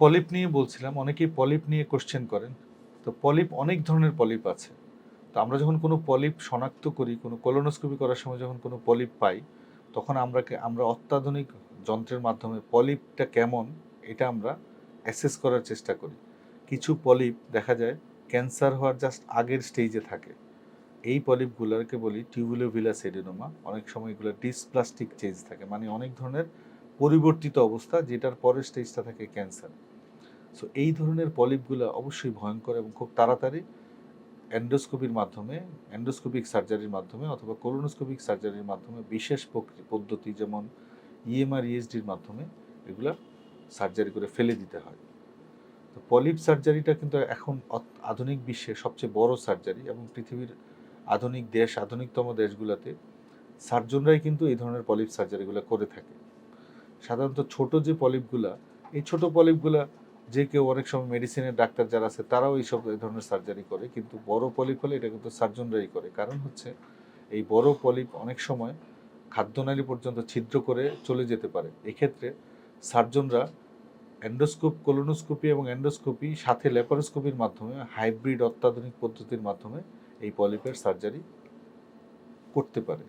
Polyp নিয়ে বলছিলাম, অনেকেই পলিপ নিয়ে কোশ্চেন করেন। তো পলিপ অনেক ধরনের পলিপ আছে। তো আমরা যখন কোনো পলিপ শনাক্ত করি, কোনো কলোনোস্কোপি করার সময় যখন কোনো পলিপ পাই, তখন আমরা আমরা অত্যাধুনিক যন্ত্রের মাধ্যমে পলিপটা কেমন, এটা আমরা অ্যাসেস করার চেষ্টা করি। কিছু পলিপ দেখা যায় ক্যান্সার হওয়ার জাস্ট আগের স্টেজে থাকে। এই পলিপগুলোকে বলি টিউবুলোভিলাস এডেনোমা অনেক সময় এগুলো ডিসপ্লাস্টিক চেঞ্জ থাকে। মানে অনেক ধরনের পরিবর্তিত অবস্থা যেটার পরের স্টেজটা থাকে ক্যান্সার সো এই ধরনের পলিপগুলো অবশ্যই ভয়ঙ্কর এবং খুব তাড়াতাড়ি অ্যান্ডোস্কোপির মাধ্যমে অ্যান্ডোস্কোপিক সার্জারির মাধ্যমে অথবা কোলোনোস্কোপিক সার্জারির মাধ্যমে বিশেষ পদ্ধতি যেমন E ইএমআর ইএসডির মাধ্যমে এগুলা সার্জারি করে ফেলে দিতে হয়। তো পলিপ সার্জারিটা কিন্তু এখন আধুনিক বিশ্বে সবচেয়ে বড় সার্জারি এবং পৃথিবীর আধুনিক দেশ, আধুনিকতম দেশগুলোতে সার্জনরাই কিন্তু এই ধরনের পলিপ সার্জারিগুলো করে থাকে। সাধারণত ছোট যে পলিপগুলা এই ছোট পলিপগুলা যে কেউ অনেক সময় মেডিসিনের ডাক্তার যারা আছে, তারাও এইসব এই ধরনের সার্জারি করে, কিন্তু বড় পলিপ হলে এটা কিন্তু সার্জনরাই করে। কারণ হচ্ছে, এই বড় পলিপ অনেক সময় খাদ্যনালী পর্যন্ত ছিদ্র করে চলে যেতে পারে। এক্ষেত্রে সার্জনরা অ্যান্ডোস্কোপ কোলোনোস্কোপি এবং অ্যান্ডোস্কোপি সাথে ল্যাপারোস্কোপির মাধ্যমে হাইব্রিড অত্যাধুনিক পদ্ধতির মাধ্যমে এই পলিপের সার্জারি করতে পারে।